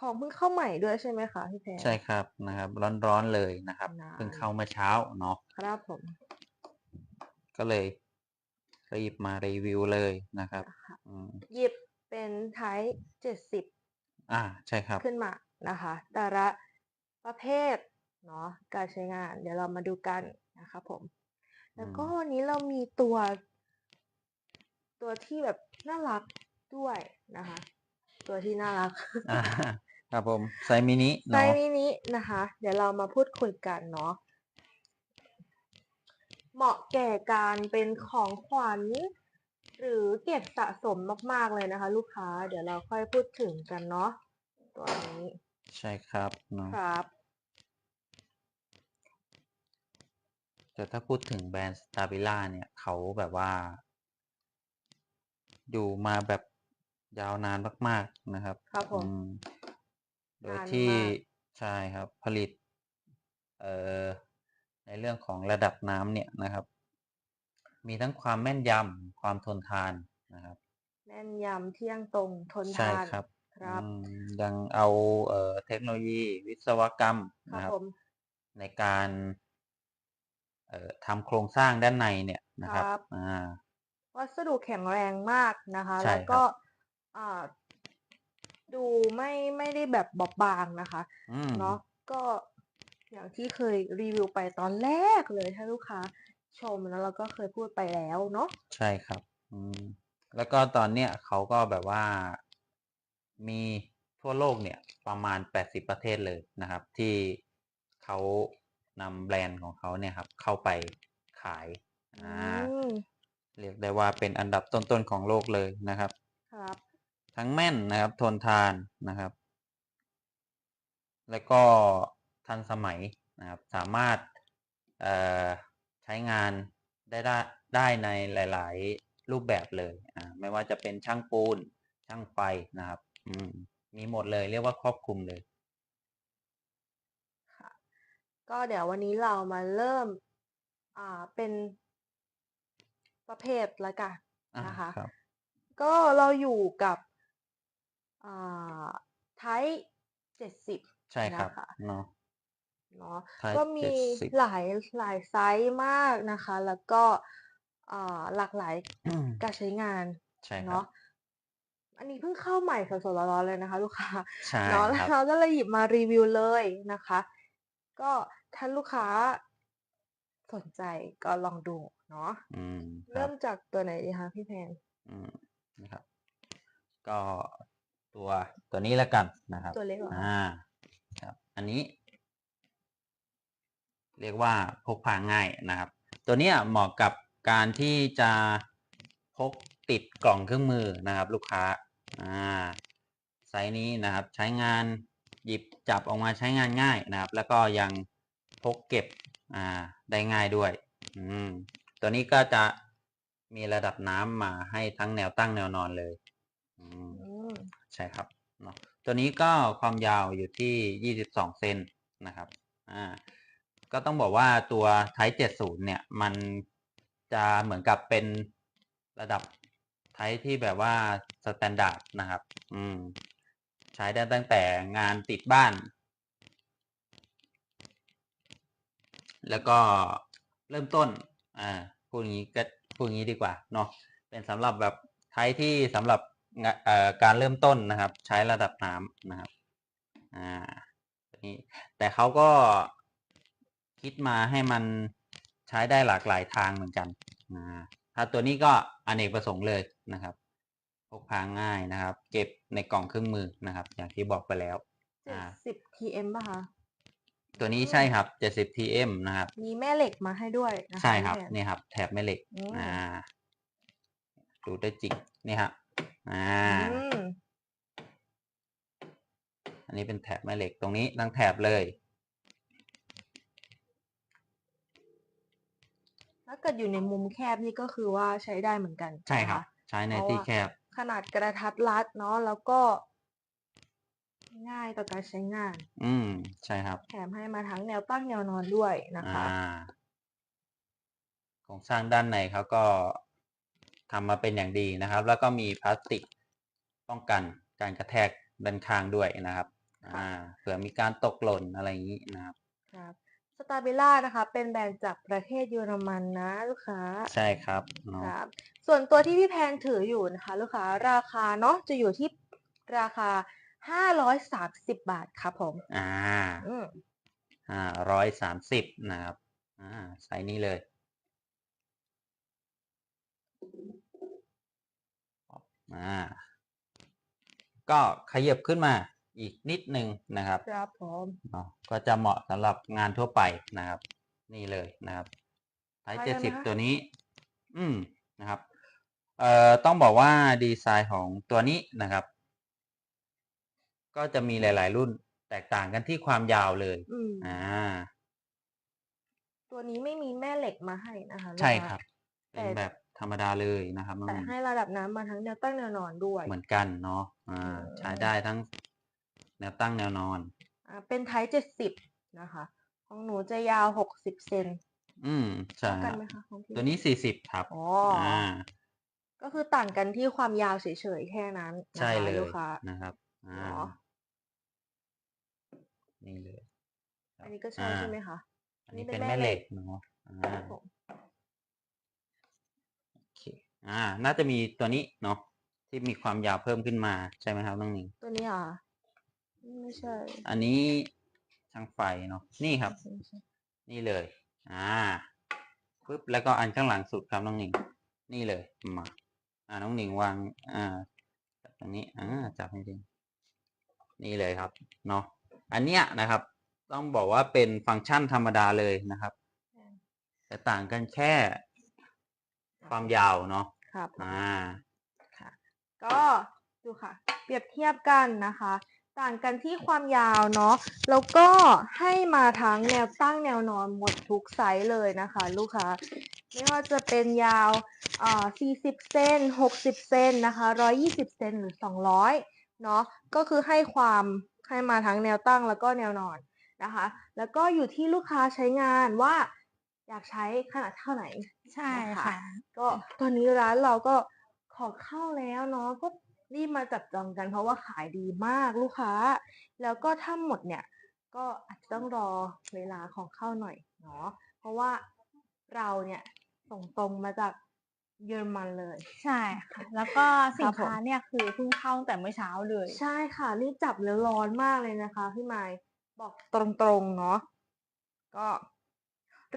ของเพิ่งเข้าใหม่ด้วยใช่ไหมคะพี่แพร ใช่ครับนะครับ ร้อนๆเลยนะครับนานเพิ่งเข้าเมื่อเช้าเนาะครับผมก็เลยรีบมารีวิวเลยนะครับนะคะอืมหยิบเป็นไทป์เจ็ดสิบอ่าใช่ครับ ขึ้นมานะคะ แต่ละประเภทเนาะการใช้งาน เดี๋ยวเรามาดูกันนะคะผม แล้วก็อืมวันนี้เรามีตัว ตัวที่แบบน่ารักด้วยนะคะ ตัวที่น่ารัก อ่า ครับผมไซส์มินิไซเนาะส์มินินะคะ เดี๋ยวเรามาพูดคุยกันเนาะเหมาะแก่การเป็นของขวัญ หรือเก็บสะสมมาก ๆ เลยนะคะ ลูกค้า เดี๋ยวเราค่อยพูดถึงกันเนาะตัวนี้ใช่ครับเนาะครับ แต่ถ้าพูดถึงแบรนด์สตาบิล่าเนี่ยเขาแบบว่า อยู่มาแบบยาวนานมาก ๆ นะครับครับผม อืม โดยนานที่มากใช่ครับผลิตเอ่อในเรื่องของระดับน้ำเนี่ยนะครับ มีทั้งความแม่นยำความทนทานนะครับ แม่นยำเที่ยงตรงทนใช่ทานครับครับอืมยังเอาเอ่อเทคโนโลยีวิศวกรรมครับนะครับ ผมในการเอ่อทำโครงสร้างด้านในเนี่ยนะครับครับอ่า วัสดุแข็งแรงมากนะคะ ใช่แล้วก็ครับอ่า ดูไม่ไม่ได้แบบบอบบางนะคะอืม เนาะก็อย่างที่เคยรีวิวไปตอนแรกเลยถ้าลูกค้าชมแล้วเราก็เคยพูดไปแล้วเนาะใช่ครับ อืม แล้วก็ตอนเนี้ยเขาก็แบบว่ามีทั่วโลกเนี่ยประมาณ 80 ประเทศเลยนะครับ ที่เขานำแบรนด์ของเขาเนี่ยครับ เข้าไปขาย อ่า อืม เรียกได้ว่าเป็นอันดับต้นๆของโลกเลยนะครับครับ ทั้งแม่นนะครับ ทนทานนะครับ แล้วก็ทันสมัยนะครับ สามารถเอ่อใช้งานได้ได้ได้ในหลาย ๆ รูปแบบเลยอ่าไม่ว่าจะเป็นช่างปูน ช่างไฟนะครับอืมมีหมดเลยเรียกว่าครอบคลุมเลยค่ะก็เดี๋ยววันนี้เรามาเริ่ม อ่าเป็นประเภทละกันอ่านะคะครับก็เราอยู่กับ อ่าไทป์เจ็ดสิบใช่ครับนะคะเนาะเนาะ Type ก็มี70 หลายหลายไซส์มากนะคะ แล้วก็อ่าหลากหลายอืมการใช้งานใช่ครับเนาะอันนี้เพิ่งเข้าใหม่สดๆร้อนๆเลยนะคะ ลูกค้า ใช่เนาะคแล้วรับ เราก็เลยหยิบมารีวิวเลยนะคะ ก็ถ้าลูกค้าสนใจก็ลองดูเนาะอืมครัเริ่บมจากตัวไหนดีคะพี่แพนอืมนะครับ ก็ ตัวตัวนี้แล้วกันนะครับ ตัวเล็กเหรอคะอ่าครับ อันนี้ เรียกว่าพกพาง่ายนะครับ ตัวเนี้ยเหมาะกับการที่จะพกติดกล่องเครื่องมือนะครับ ลูกค้าอ่าไซส์นี้นะครับ ใช้งานหยิบจับออกมาใช้งานง่ายนะครับ แล้วก็ยังพกเก็บอ่าได้ง่ายด้วยอืมตัวนี้ก็จะมีระดับน้ำมาให้ทั้งแนวตั้งแนวนอนเลย อืมอืม ใช่ครับเนาะตัวนี้ก็ความยาวอยู่ที่ 22 เซนนะครับอ่าก็ต้องบอกว่าตัว Type 70 เนี่ย มันจะเหมือนกับเป็นระดับ Type ที่แบบว่าสแตนดาร์ดนะครับ อืม ใช้ได้ตั้งแต่งานติดบ้าน แล้วก็เริ่มต้น อ่าพูดอย่างนี้ก็พูดอย่างนี้ดีกว่าเนาะเป็นสำหรับแบบไทป์ที่สำหรับ การเริ่มต้นนะครับ ใช้ระดับน้ำนะครับอ่าตัวนี้แต่เขาก็คิดมาให้มันใช้ได้หลากหลายทางเหมือนกันอ่าถ้าตัวนี้ก็อเนกประสงค์เลยนะครับพกพาง่ายนะครับ เก็บในกล่องเครื่องมือนะครับ อย่างที่บอกไปแล้วเจ็ดอ่าสิบ TM ป่ะคะตัวนี้ใช่ครับ70 TM นะครับ มีแม่เหล็กมาให้ด้วยนะคะใช่ครับพี่แพนนี่ครับ แถบแม่เหล็กอืมอ่าดูได้จริงนี่ครับ อ่าอืมอันนี้เป็นแถบแม่เหล็กตรงนี้ทั้งแถบเลยถ้าเกิดอยู่ในมุมแคบนี่ก็คือว่าใช้ได้เหมือนกัน ใช่ครับนะะใช้ในเพราะที่ว่าแคบ ขนาดกระทัดรัดเนาะแล้วก็ ง่ายต่อการใช้งาน อืมใช่ครับแถมให้มาทั้งแนวตั้งแนวนอนด้วยนะคะอ่าโครงสร้างด้านในเขาก็ ทำมาเป็นอย่างดีนะครับ แล้วก็มีพลาสติกป้องกันการกระแทกด้านข้างด้วยนะครับค่ะอ่าเผื่อมีการตกหล่นอะไรอย่างนี้นะครับครับสตาบิล่านะคะ เป็นแบรนด์จากประเทศเยอรมันนะลูกค้าใช่ครับเนาะครับ ส่วนตัวที่พี่แพนถืออยู่นะคะ ลูกค้าราคาเนาะจะอยู่ที่ราคา530บาทครับผม อ่าอืมอ่าร้อยสามสิบนะครับ อ่าไซส์นี้เลย อ่าก็ขยับขึ้นมาอีกนิดนึงนะครับครับผมเนาะก็จะเหมาะสำหรับงานทั่วไปนะครับ นี่เลยนะครับไทไปเจ็ดเลยสิบนะคะตัวนี้ อืมนะครับ เอ่อต้องบอกว่าดีไซน์ของตัวนี้นะครับ ก็จะมีหลาย ๆ รุ่นแตกต่างกันที่ความยาวเลยอืมอ่า ตัวนี้ไม่มีแม่เหล็กมาให้นะคะลูกใช่ค้าครับแต่เป็นแบบ ธรรมดาเลยนะครับน้องแต่หนิงให้ระดับน้ำมาทั้งแนวตั้งแนวนอนด้วย เหมือนกันเนาะอ่าอืมใช้ได้ทั้งแนวตั้งแนวนอนอ่าเป็นไทป์เจ็ดสิบนะคะของหนูจะยาวหกสิบเซนอืมใช่เท่ากันครับไหมคะของพี่ตัวนี้สี่สิบครับอ๋ออ่าก็คือต่างกันที่ความยาวเฉยๆแค่นั้นนะคะใช่เลยลูกค้านะครับอ่าเนาะนี่เลยครับอันนี้ก็ใช่อ่าใช่ไหมคะอันนี้นี่เป็เป็นนแม่แม่เหเหล็ล็กกเนาะอ่าครับผมโอเคอ่า น่าจะมีตัวนี้เนาะที่มีความยาวเพิ่มขึ้นมาใช่ไหมครับน้องหนิงตัวนี้อะไม่ใช่ อันนี้ช่างไฟเนาะนี่ครับไม่ใช่นี่เลย อ่าปึ๊บแล้วก็อันข้างหลังสุดครับน้องหนิง นี่เลยมา อ่าน้องหนิงวาง อ่าจับตรงนี้อ่าจับให้ดีนี่เลยครับเนาะอันเนี้ยนะครับ ต้องบอกว่าเป็นฟังก์ชันธรรมดาเลยนะครับแต่ต่างกันแค่ความยาวเนาะ ครับผมอ่า ค่ะ ก็ดูค่ะ เปรียบเทียบกันนะคะ ต่างกันที่ความยาวเนาะ แล้วก็ให้มาทั้งแนวตั้งแนวนอนหมดทุกไซส์เลยนะคะ ลูกค้า ไม่ว่าจะเป็นยาวเอ่อ40 เซน 60 เซนนะคะ 120 เซนหรือ 200 เนาะ ก็คือให้ความให้มาทั้งแนวตั้งแล้วก็แนวนอนนะคะ แล้วก็อยู่ที่ลูกค้าใช้งานว่า อยากใช้ขนาดเท่าไหนใช่นะคะค่ะ ก็ตอนนี้ร้านเราก็ขอเข้าแล้วเนาะก็รีบมาจับจองกันเพราะว่าขายดีมากลูกค้า แล้วก็ถ้าหมดเนี่ย ก็อาจจะต้องรอเวลาของเข้าหน่อยเนาะเพราะว่าเราเนี่ยส่งตรงมาจากเยอรมันเลย ใช่ค่ะ แล้วก็สินครับผมค้าเนี่ยคือเพิ่งเข้าตั้งแต่เมื่อเช้าเลย ใช่ค่ะนี่จับแล้วร้อนมากเลยนะคะพี่ไมค์บอกตรงๆเนาะก็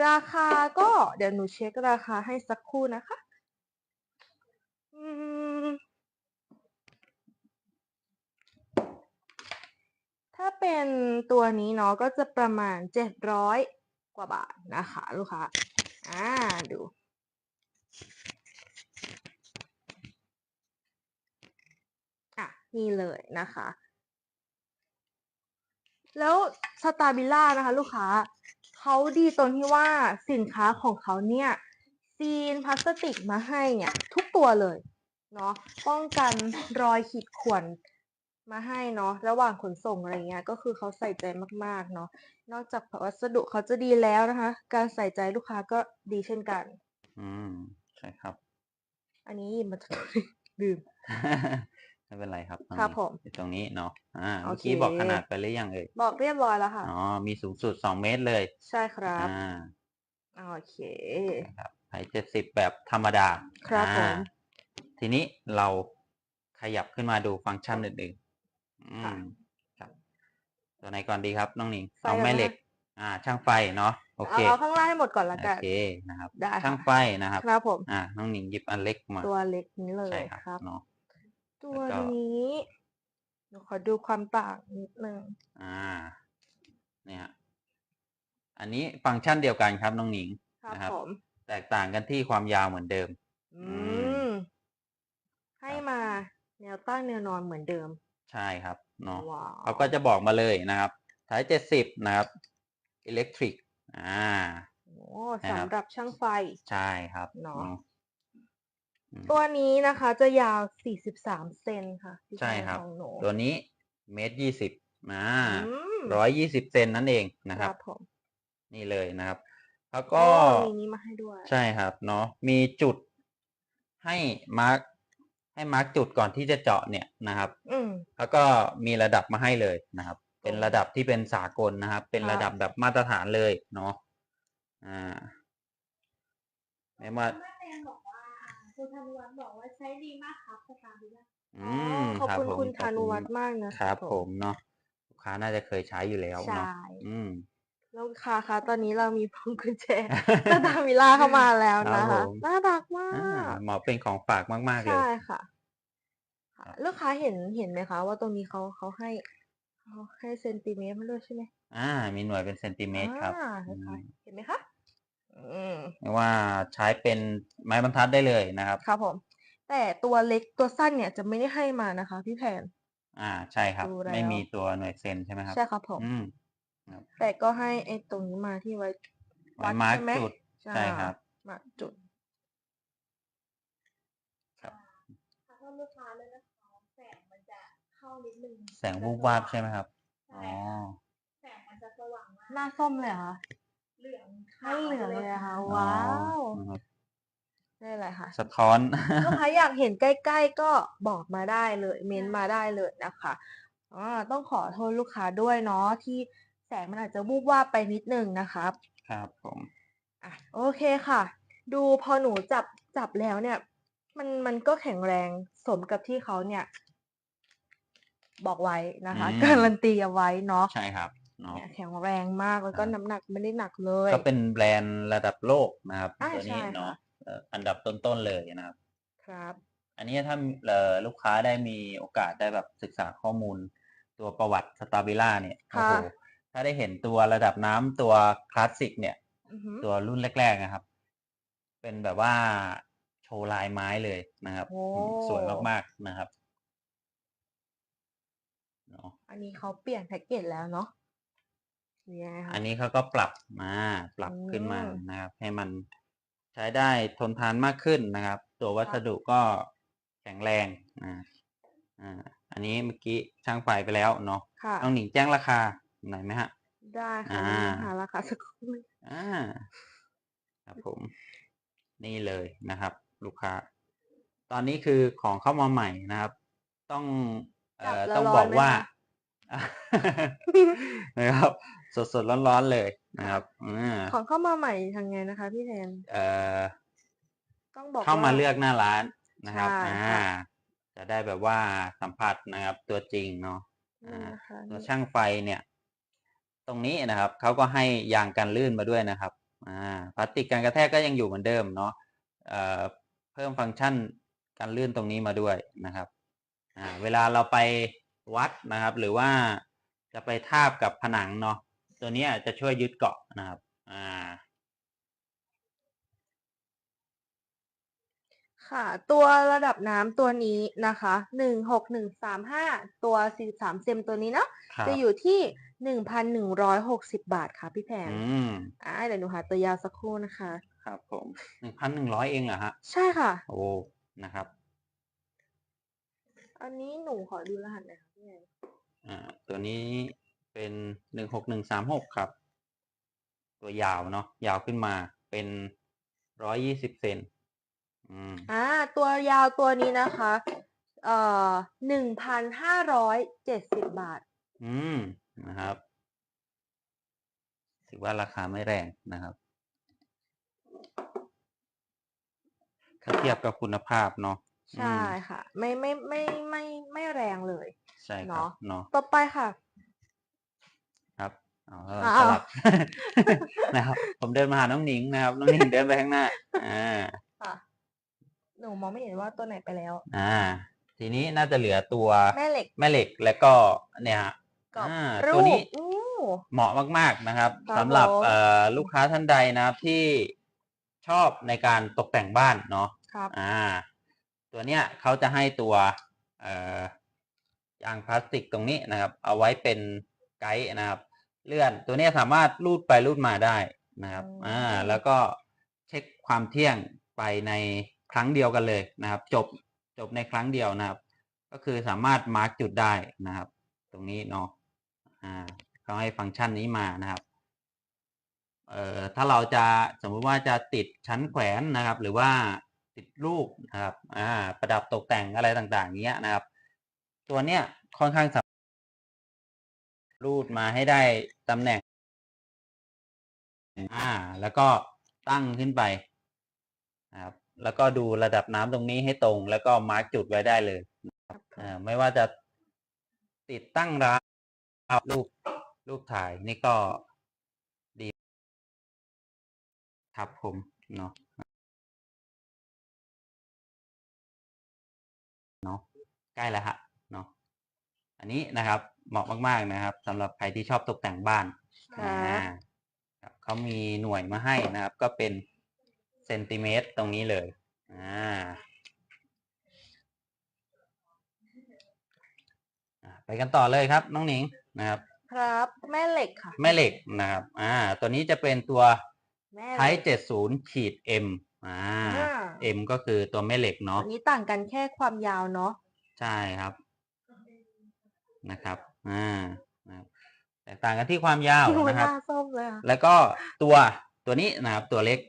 ราคาก็เดี๋ยวหนูเช็คราคาให้สักครู่นะคะ อืมถ้าเป็นตัวนี้เนาะก็จะประมาณเจ็ดร้อยกว่าบาทนะคะ ลูกค้า อ่า ดู อะ นี่เลยนะคะ แล้วสตาบิล่านะคะ ลูกค้า เขาดีตรงที่ว่าสินค้าของเขาเนี่ยซีนพลาสติกมาให้เนี่ยทุกตัวเลยเนาะป้องกันรอยขีดข่วนมาให้เนาะระหว่างขนส่งอะไรเงี้ยก็คือเขาใส่ใจมากๆเนาะนอกจากวัสดุเขาจะดีแล้วนะคะ การใส่ใจลูกค้าก็ดีเช่นกัน อืมใช่ครับ อันนี้หยิบมาจากดื่ม ไม่เป็นไรครับน้องครับหนิงผมอยู่ตรงนี้เนาะอ่าโอเมื่อเคกี้บอกขนาดไปหรือยังเอ่ยบอกเรียบร้อยแล้วค่ะอ๋อมีสูงสุดสองเมตรเลย ใช่ครับอ่าโอเคนะครับไเจ็ดสิบแบบธรรมดาครับอ่าผมทีนี้เราขยับขึ้นมาดูฟังก์ชันอื่นๆอืค่ะมครับตัวไหนก่อนดีครับน้องหนิงไฟเอาก่อนแม่นะคะเหล็ก อ่า ช่างไฟเนาะโอเอาเคเอาข้างล่างให้หมดก่อนละโอกันเคนะครับได้ค่ะช่างไฟนะครับครับผมอ่าน้องหนิงหยิบอันเล็กมาตัวเล็กนี้เลยใช่ครับครับเนาะ ตัวแล้วก็นี้เดี๋ยวขอดูความต่างนิดนึงอ่า เนี่ย อันนี้ฟังก์ชันเดียวกันครับน้องหนิงครับนะครับผมแตกต่างกันที่ความยาวเหมือนเดิม อืมมให้มาแนวตั้งแนวนอนเหมือนเดิม ใช่ครับเนาะว้าวเขาก็จะบอกมาเลยนะครับท้ายเจ็ดสิบนะครับอิเล็กทริก อ่าโอ้นะครับสำหรับช่างไฟ ใช่ครับเนาะอืมอืม ตัวนี้นะคะจะยาว 43 เซนค่ะที่ใช่ครับ ของหนูตัวนี้เมตรยี่สิบอ่าอืมร้อยยี่สิบเซนนั่นเองนะคครัรับบผมนี่เลยนะครับ แล้วก็ก็มีนี้มาให้ด้วย ใช่ครับเนาะมีจุดให้มาร์กให้มาร์กจุดก่อนที่จะเจาะเนี่ยนะครับอืมแล้วก็มีระดับมาให้เลยนะครับ เป็นระดับที่เป็นสากลนะครับ เป็นค่ะระดับแบบมาตรฐานเลยเนาะอ่าไม่ว่า คุณธนุวัฒน์บอกว่าใช้ดีมากครับสตาร์บิลอืมขอบรับคุณผมคุณขอบธานุวัฒน์มากนะะครับผมเนาะลูกค้าน่าจะเคยใช้อยู่แล้วใช่เนาะอืม แล้วค่ะคะตอนนี้เรามีพวงกุญแจสตาร์วิลล่าเข้ามาแล้วนะครัคะบผม น่ารักมาอ่ากเหมาะเป็นของฝากมากๆเลย ใช่ค่ะค่ะครับลูกค้าเห็นเห็นไหมคะ ว่าตรงนี้เขาเขาให้เขาให้เซนติเมตรมาด้วยใช่ไหมอ่า มีหน่วยเป็นเซนติเมตรครับอ่าอืค่ะมเห็นไหมคะอืมเรียก ว่าใช้เป็นไม้บรรทัดได้เลยนะครับ ครับผม แต่ตัวเล็กตัวสั้นเนี่ยจะไม่ได้ให้มานะคะ พี่แผน อ่าใช่ครับดูแล้วไม่มีตัวหน่วยเซนใช่ไหมครับ ใช่ครับผมอืมแต่ก็ให้ไอ้ตรงนี้มาที่ไว้ไว้มาร์กใช่ไหมจุด ใช่ครับ มาร์กจุดครับถ้าเพิ่มลูกค้าเลยนะคะแสงมันจะเข้านิดนึงแสงวูบวาบใช่ไหมครับใช่อ๋อแสงมันจะสว่างมากหน้าส้มเลยเหรอ คะเหลืองให้เหลืองเลยอะค่ะอ๋อว้าวนะครับได้เลยค่ะ สะท้อน ลูกค้าอยากเห็นใกล้ๆก็บอกมาได้เลยเม้นต์มาได้เลยนะคะอ่าต้องขอโทษลูกค้าด้วยเนาะที่แสงมันอาจจะวูบวาบไปนิดนึงนะครับครับผมอะโอเคค่ะ ดูพอหนูจับจับแล้วเนี่ย มันมันก็แข็งแรงสมกับที่เขาเนี่ย บอกไว้นะคะ อืม การันตีเอาไว้เนาะ ใช่ครับ เนาะเนี่ยแข็งแรงมากแล้วก็อ่าน้ำหนักไม่ได้หนักเลย ก็เป็นแบรนด์ระดับโลกนะครับอ่าตัวนี้ใช่ค่ะ เนาะเอ่ออันดับต้นๆเลยนะครับ ครับ อันนี้ถ้าเอ่อลูกค้าได้มีโอกาสได้แบบศึกษาข้อมูล ตัวประวัติสตาบิล่าเนี่ยโอ้โหถ้าได้เห็นตัวระดับน้ำตัวคลาสสิกเนี่ย อือหือตัวรุ่นแรกๆนะครับ เป็นแบบว่าโชว์ลายไม้เลยนะครับโอ้ อืมสวยมากๆนะครับเนาะอันนี้เขาเปลี่ยนแพ็กเกจแล้วเนาะ เนี่ยค่ะอันนี้เขาก็ปรับมาปรับขึ้นมาอืมนะครับ ให้มันใช้ได้ทนทานมากขึ้นนะครับ ตัววัสดุก็แข็งแรงนะอ่าอันนี้เมื่อกี้ช่างไฟไปแล้วเนาะค่ะน้องหนิงแจ้งราคาหน่อยไหมฮะ ได้ค่ะอ่าหาราคาสักครู่อ่าครับผม นี่เลยนะครับ ลูกค้า ตอนนี้คือของเข้ามาใหม่นะครับ ต้องเอ่อจับแล้วต้องร้อนบอกไหมว่าคะนะครับ สดสดร้อนร้อนๆเลยนะครับอ่าของเข้ามาใหม่ทางไงนะคะพี่แทนเอ่อต้องบอกเข้ามาว่เลือกหน้าร้านนะครับใช่อ่าค่ะจะได้แบบว่าสัมผัสนะครับ ตัวจริงเนาะนี่อ่านะคะตัวช่างไฟเนี่ย ตรงนี้นะครับเขาก็ให้ยางกันลื่นมาด้วยนะครับอ่าพลาสติกกันกระแทกก็ยังอยู่เหมือนเดิมเนาะเอ่อเพิ่มฟังก์ชันการลื่นตรงนี้มาด้วยนะครับอ่าเวลาเราไปวัดนะครับ หรือว่าจะไปทาบกับผนังเนาะ ตัวเนี้ยจะช่วยยึดเกาะนะครับ อ่า ค่ะ ตัวระดับน้ำตัวนี้นะคะหนึ่งหกหนึ่งสามห้าตัวสี่สิบสามเซมตัวนี้เนาะครับจะอยู่ที่หนึ่งพันหนึ่งร้อยหกสิบบาทค่ะพี่แพนอืมอ่าเดี๋ยวหนูหาตัวยาวสักครู่นะคะ ครับผมหนึ่งพันหนึ่งร้อยเองเหรอฮะ ใช่ค่ะ โอ้ นะครับ อันนี้หนูขอดูรหัสหน่อยค่ะพี่แพนอ่า ตัวนี้ เป็นหนึ่งหกหนึ่งสามหกครับ ตัวยาวเนาะยาวขึ้นมาเป็นร้อยยี่สิบเซนอืมอ่า ตัวยาวตัวนี้นะคะ เอ่อหนึ่งพันห้าร้อยเจ็ดสิบบาท อืมนะครับ ถือว่าราคาไม่แรงนะครับถ้าเทียบกับคุณภาพเนาะใช่ค่ะ ไม่ไม่ไม่ไม่ไม่แรงเลย ใช่ครับเนาะเนาะต่อไปค่ะ ครับเอาอ้าวสลับนะครับ ผมเดินมาหาน้องหนิงนะครับ น้องหนิงเดินไปข้างหน้า อ่าค่ะหนูมองไม่เห็นว่าตัวไหนไปแล้ว อ่า ทีนี้น่าจะเหลือตัวแม่เหล็ก แม่เหล็กแล้วก็เนี่ยฮะกับอ่ารูตัวปนี้อู้เหมาะมากๆนะครับครับสำหรับผมเอ่อลูกค้าท่านใดนะครับที่ชอบในการตกแต่งบ้านเนาะครับอ่า ตัวเนี้ยเขาจะให้ตัวเอ่อยางพลาสติกตรงนี้นะครับ เอาไว้เป็นไกด์นะครับ เลื่อน ตัวเนี้ยสามารถลูดไปลูดมาได้นะครับ อ่า แล้วก็เช็คความเที่ยงไปในครั้งเดียวกันเลยนะครับ จบจบในครั้งเดียวนะครับ ก็คือสามารถมาร์กจุดได้นะครับ ตรงนี้เนาะ อ่าเขาให้ฟังก์ชันนี้มานะครับ เอ่อ ถ้าเราจะสมมุติว่าจะติดชั้นแขวนนะครับ หรือว่าติดรูปนะครับ อ่า ประดับตกแต่งอะไรต่างๆเงี้ยนะครับ ตัวเนี้ยค่อนข้างส รูดมาให้ได้ตำแหน่งอ่า แล้วก็ตั้งขึ้นไปนะครับแล้วก็ดูระดับน้ำตรงนี้ให้ตรง แล้วก็มาร์กจุดไว้ได้เลยอ่าไม่ว่าจะติดตั้งร้านรูปรูปถ่ายนี่ก็ดีครับผมเนาะเนาะใกล้แล้วฮะเนาะ อันนี้นะครับเหมาะมากๆนะครับสำหรับใครที่ชอบตกแต่งบ้านค่ะอ่าครับเขามีหน่วยมาให้นะครับ ก็เป็นเซนติเมตรตรงนี้เลยอ่าอ่าไปกันต่อเลยครับ น้องหนิงนะครับ ครับแม่เหล็กค่ะ แม่เหล็กนะครับ อ่า ตัวนี้จะเป็นตัวแม่ไทเหล็กเจ็ดศูนย์ขีด M อ่าอ่า M ก็คือตัวแม่เหล็กเนาะอันนี้ต่างกันแค่ความยาวเนาะใช่ครับ นะครับอ่านะครับแตกต่างกันที่ความยาวดูนะครับหน้าส้มเลยค่ะแล้วก็ตัวตัวนี้นะครับตัวเล็ก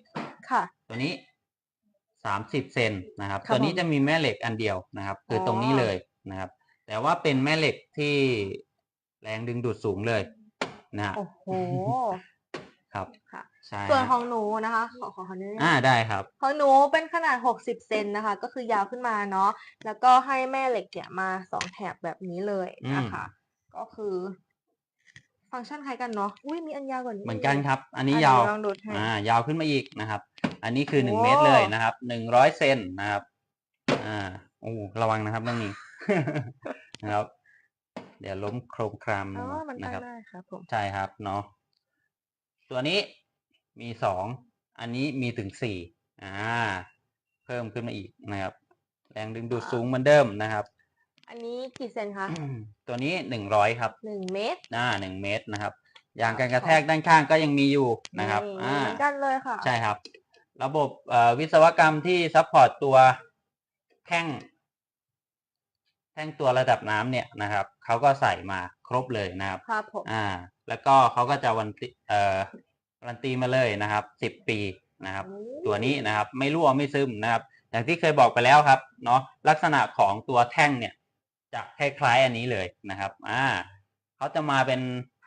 ค่ะ ตัวนี้สามสิบเซนนะครับครับตัวนี้ผมจะมีแม่เหล็กอันเดียวนะครับ คือออตรงนี้เลยนะครับ แต่ว่าเป็นแม่เหล็กที่แรงดึงดูดสูงเลยนะฮะโอ้โห ครับค่ะ ใช่ส่วนฮะของหนูนะคะขอขอขออนุญาอ่าตได้ครับ ของหนูเป็นขนาด 60 เซนนะคะ ก็คือยาวขึ้นมาเนาะแล้วก็ให้แม่เหล็กเนี่ยมาสองแถบแบบนี้เลยนะคะ ก็คือ ฟังก์ชันคล้ายกันเนาะอุ้ยมีอันยาวกว่านี้เหมือนกันครับ อันนี้ะยาวเดี๋ลองดูให้อ่ายาวขึ้นมาอีกนะครับ อันนี้คือหนึ่งโอ้เมตรเลยนะครับหนึ่งร้อยเซนนะครับ อ่าโอ้ระวังนะครับน้องนิงนะครับ เดี๋ยวล้มโครมครามอ๋อมันนะตั้งครับได้ครับผมใช่ครับเนาะ ตัวนี้มีสองอันนี้มีถึงสี่อ่า เพิ่มขึ้นมาอีกนะครับ แรงดึงดูดสูงเหมือนเดิมนะครับ อันนี้กี่เซนคะ ตัวนี้หนึ่งร้อยครับหนึ่งเมตรหน้าหนึ่งเมตรนะครับยางการกระแทกด้านข้างก็ยังมีอยู่นะครับนี่อ่าเหมือนกันเลยค่ะ ใช่ครับ ระบบเอ่อวิศวกรรมที่ซัพพอร์ตตัวแท่ง แท่งตัวระดับน้ำเนี่ยนะครับเขาก็ใส่มาครบเลยนะครับครับผมอ่า แล้วก็เขาก็จะวันติเอ่อการันตีมาเลยนะครับสิบปีนะครับโอ้ตัวนี้นะครับไม่รั่วไม่ซึมนะครับ อย่างที่เคยบอกไปแล้วครับเนาะลักษณะของตัวแท่งเนี่ยจะคล้ายๆอันนี้เลยนะครับอ่าเขาจะมาเป็น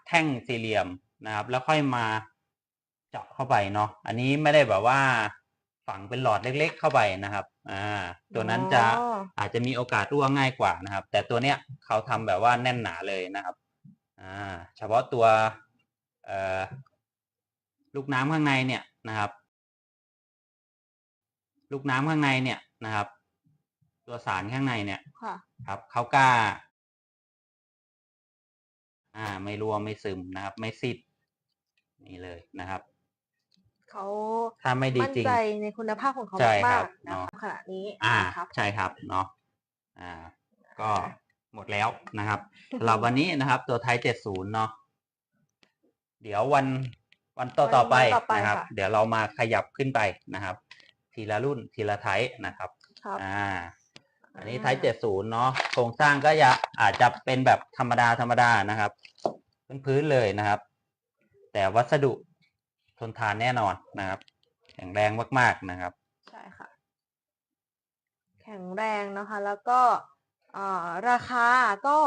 แท่งสี่เหลี่ยมนะครับ แล้วค่อยมาเจาะเข้าไปเนาะอันนี้ไม่ได้แบบว่าฝังเป็นหลอดเล็ก ๆ เข้าไปนะครับ อ่า ตัวนั้นจะอ๋ออาจจะมีโอกาสรั่วง่ายกว่านะครับ แต่ตัวเนี้ยเขาทำแบบว่าแน่นหนาเลยนะครับ อ่าเฉพาะตัวเอ่อลูกน้ำข้างในเนี่ยนะครับ ลูกน้ำข้างในเนี่ยนะครับ ตัวสารข้างในเนี่ยค่ะครับเขากล้า อ่า ไม่รั่วไม่ซึมนะครับ ไม่ซิดนี่เลยนะครับเขาถ้าไม่ดีมั่นจริงใจในคุณภาพของเขาใช่ครัมาบกๆนะเนาะคะขณะนี้อ่านะครับใช่ครับเนาะอ่า ก็ หมดแล้วนะครับสำหรับวันนี้นะครับ ตัวไทยเจ็ดศูนย์เนาะเดี๋ยววันวันต่อต่อไปวันต่อไปนะครับค่ะเดี๋ยวเรามาขยับขึ้นไปนะครับ ทีละรุ่นทีละไทยนะครับครับอ่า อันนี้ไทยเจ็ดศูนย์เนาะโครงสร้างก็จะอาจจะเป็นแบบธรรมดาธรรมดานะครับพื้นๆเลยนะครับ แต่วัสดุทนทานแน่นอนนะครับ แข็งแรงมากๆนะครับ ใช่ค่ะ แข็งแรงนะคะ แล้วก็อ่า ราคาก็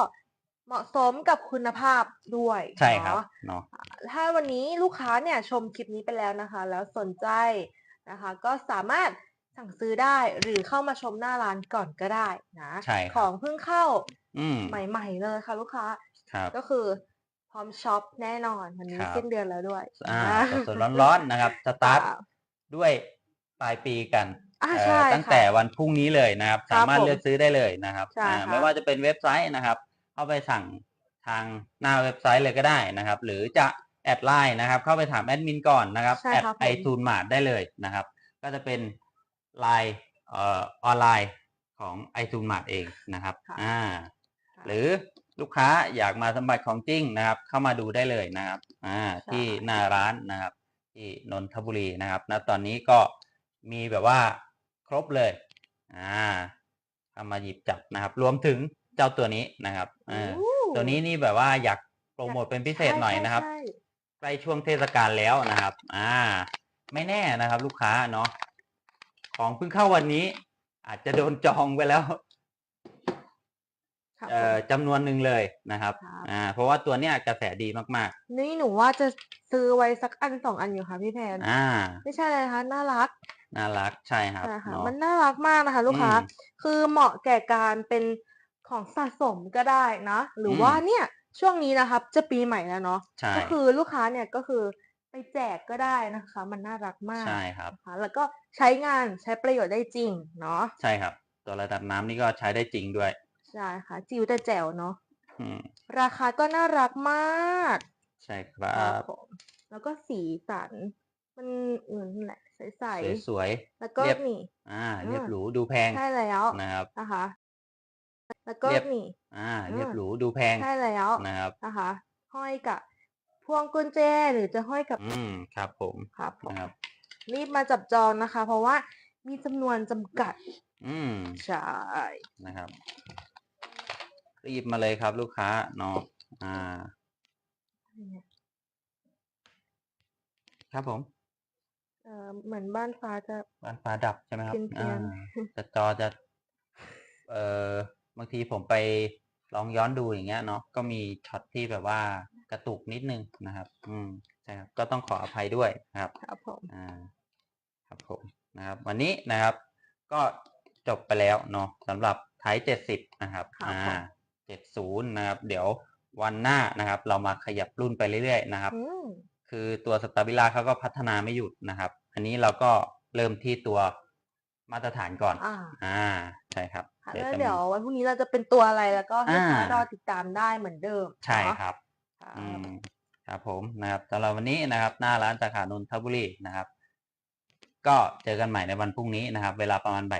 เหมาะสมกับคุณภาพด้วยใช่ครับเนาะเนาะถ้าวันนี้ลูกค้าเนี่ยชมคลิปนี้ไปแล้วนะคะ แล้วสนใจนะคะ ก็สามารถสั่งซื้อได้หรือเข้ามาชมหน้าร้านก่อนก็ได้นะใช่ครับของเพิ่งเข้าอืมใหม่ๆเลยค่ะ ลูกค้าครับก็คือพร้อมช็อปแน่นอนวันนี้ครับสิ้นเดือนแล้วด้วยอ่านะสดๆร้อนๆนะครับสตาร์ทค่ะด้วยปลายปีกันอ่าเอ่อใช่ ตั้งค่ะแต่วันพรุ่งนี้เลยนะครับครับสามารถผมเลือกซื้อได้เลยนะครับใช่อ่าครับไม่ว่าจะเป็นเว็บไซต์นะครับ เข้าไปสั่งทางหน้าเว็บไซต์เลยก็ได้นะครับ หรือจะแอดไลน์นะครับ เข้าไปถามแอดมินก่อนนะครับใช่แอดครับผมไอทูนมาได้เลยนะครับ ก็จะเป็นไลน์เอ่อออนไลน์ของไอทูนมาเองนะครับอ่าหรือลูกค้าอยากมาสัมผัสของจริงนะครับ เข้ามาดูได้เลยนะครับอ่าใช่ที่หน้าร้านนะครับ ที่นนทบุรีนะครับณตอนนี้ก็มีแบบว่า ครบเลย อ่าเข้ามาหยิบจับนะครับ รวมถึงเจ้าตัวนี้นะครับอ่าอู้ตัวนี้นี่แบบว่าอยากโปรโมทเป็นพิเศษหน่อยนะครับใช่ใช่ใกล้ช่วงเทศกาลแล้วนะครับ อ่า ไม่แน่นะครับ ลูกค้าเนาะของเพิ่งเข้าวันนี้ อาจจะโดนจองไปแล้วครับเอ่อ จำนวนหนึ่งเลยนะครับครับอ่าเพราะว่าตัวเนี้ยกระแสดีมากนี่หนูว่าจะซื้อไว้สักอันสองอันอยู่ค่ะพี่แพนๆอ่า ไม่ใช่เลยนะคะน่ารัก น่ารักใช่ครับใช่ค่ะเนาะมันน่ารักมากนะคะ ลูกค้าอืมคือเหมาะแก่การเป็นของสะสมก็ได้นะ หรืออมว่าเนี่ยช่วงนี้นะครับ จะปีใหม่แล้วเนาะใช่ก็คือลูกค้าเนี่ยก็คือไปแจกก็ได้นะคะ มันน่ารักมากใช่ครับนะคะแล้วก็ใช้งานใช้ประโยชน์ได้จริงเนาะใช่ครับ ตัวระดับน้ำนี่ก็ใช้ได้จริงด้วย ใช่ค่ะ จิ๋วแต่แจ๋วเนาะอืมราคาก็น่ารักมากใช่ครัครับบผมแล้วก็สีสัน มันเหมือนแหละใสสวย ๆแล้วก็เรียบ นี่ๆอ่าอ่า เรียบหรูดูแพงใช่แล้วนะครับ นะคะ แล้วก็เรียบ นี่ อ่า เรียบหรูดูแพงใช่แล้วนะครับ นะคะ ห้อยกับพวงกุญแจหรือจะห้อยกับอืมครับผมครับผมนะครับ รีบมาจับจองนะคะ เพราะว่ามีจำนวนจำกัด อืมใช่ นะครับ รีบมาเลยครับ ลูกค้าเนาะอ่า ครับผม เออเหมือนบ้านฟ้าจะ บ้านฟ้าดับใช่ไหมครับเอ่าแต่จอจะ เออบางทีผมไปลองย้อนดูอย่างเงี้ยเนาะ ก็มีช็อตที่แบบว่ากระตุกนิดนึงนะครับ อืม ใช่ครับ ก็ต้องขออภัยด้วยครับ ครับผม อ่าครับผมนะครับวันนี้นะครับก็จบไปแล้วเนาะสำหรับไทยเจ็ดสิบนะครับรบอ่า 70นะครับ เดี๋ยววันหน้านะครับ เรามาขยับรุ่นไปเรื่อยๆนะครับ คือตัวสตาบิล่าเขาก็พัฒนาไม่หยุดนะครับ อันนี้เราก็เริ่มที่ตัวมาตรฐานก่อน อ่าใช่ครับแล้วเดี๋ยววันพรุ่งนี้เราจะเป็นตัวอะไรแล้วก็ให้ราติดตามได้เหมือนเดิม ใช่ครับ อืมครับผมนะครับสำหรับวันนี้นะครับ หน้าร้านสาขานนทบุรีนะครับ ก็เจอกันใหม่ในวันพรุ่งนี้นะครับ เวลาประมาณบ่าย